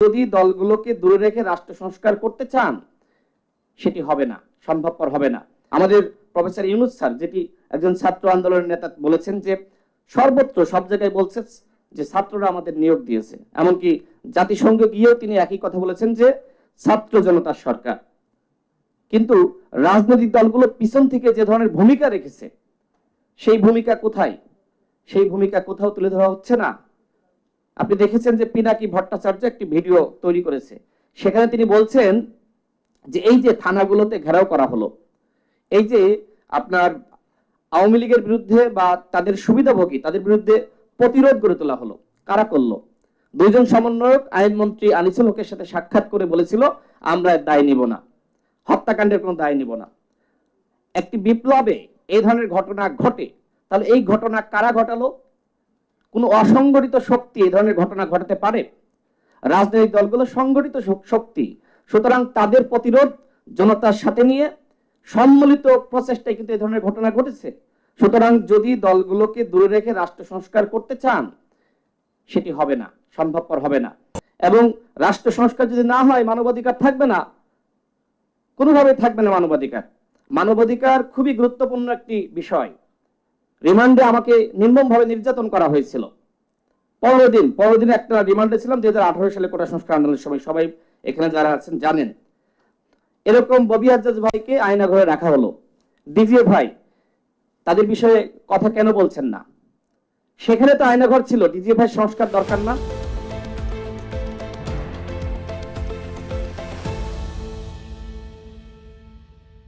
যদি দলগুলোকে দূরে রেখে রাষ্ট্র সংস্কার করতে চান, সেটি হবে না, সম্ভবপর হবে না। আমাদের প্রফেসর ইউনুস স্যার, যেটি একজন ছাত্র আন্দোলনের নেতা, বলেছেন যে সর্বত্র সব জায়গায় বলছে যে ছাত্ররা আমাদের নিয়োগ দিয়েছে। এমনকি জাতিসংঘ গিয়েও তিনি একই কথা বলেছেন যে ছাত্র জনতার সরকার। কিন্তু রাজনৈতিক দলগুলো পিছন থেকে যে ধরনের ভূমিকা রেখেছে, সেই ভূমিকা কোথায়? সেই ভূমিকা কোথাও তুলে ধরা হচ্ছে না। আপনি দেখেছেন যে পিনাকি ভট্টাচার্য একটি ভিডিও তৈরি করেছে। সেখানে তিনি বলছেন যে এই যে থানাগুলোতে ঘেরাও করা হলো, এই যে আপনার আওয়ামী লীগের বিরুদ্ধে বা তাদের সুবিধাভোগী, তাদের বিরুদ্ধে প্রতিরোধ গড়ে তোলা হলো, কারা করল? দুইজন সমন্বয়ক, আইনমন্ত্রী আনিসুল হকের সাথে সাক্ষাৎ করে বলেছিল, আমরা দায় নিব না, হত্যাকাণ্ডের কোনো দায় নিব না। একটি বিপ্লবে এই ধরনের ঘটনা ঘটে, তাহলে এই ঘটনা কারা ঘটালো? কোনো অসংগঠিত শক্তি এই ধরনের ঘটনা ঘটাতে পারে? রাজনৈতিক দলগুলো সংগঠিত শক্তি। সুতরাং তাদের প্রতিরোধ জনতার সাথে নিয়ে সম্মিলিত প্রচেষ্টায় কিন্তু এই ধরনের ঘটনা ঘটেছে। সুতরাং যদি দলগুলোকে দূরে রেখে রাষ্ট্র সংস্কার করতে চান, সেটি হবে না, সম্ভবপর হবে না। এবং রাষ্ট্র সংস্কার যদি না হয়, মানবাধিকার থাকবে না। কোনোভাবে থাকবে না মানবাধিকার। মানবাধিকার খুবই গুরুত্বপূর্ণ একটি বিষয়। রিমান্ডে আমাকে নির্মমভাবে নির্যাতন করা হয়েছিল। পনেরো দিন পনেরো দিন একটা রিমান্ডে ছিলাম, দুই হাজার আঠারো সালে কোটা সংস্কার আন্দোলনের সময় সবাই এখানে যারা আছেন জানেন। এরকম ববি আজাজ ভাইকে আয়না ঘরে রাখা হলো। ডিভিও ভাই, তাদের বিষয়ে কথা কেন বলছেন না? সেখানে তো আয়নাঘর ছিল ডিজিএ ভাই সংস্কার দরকার না।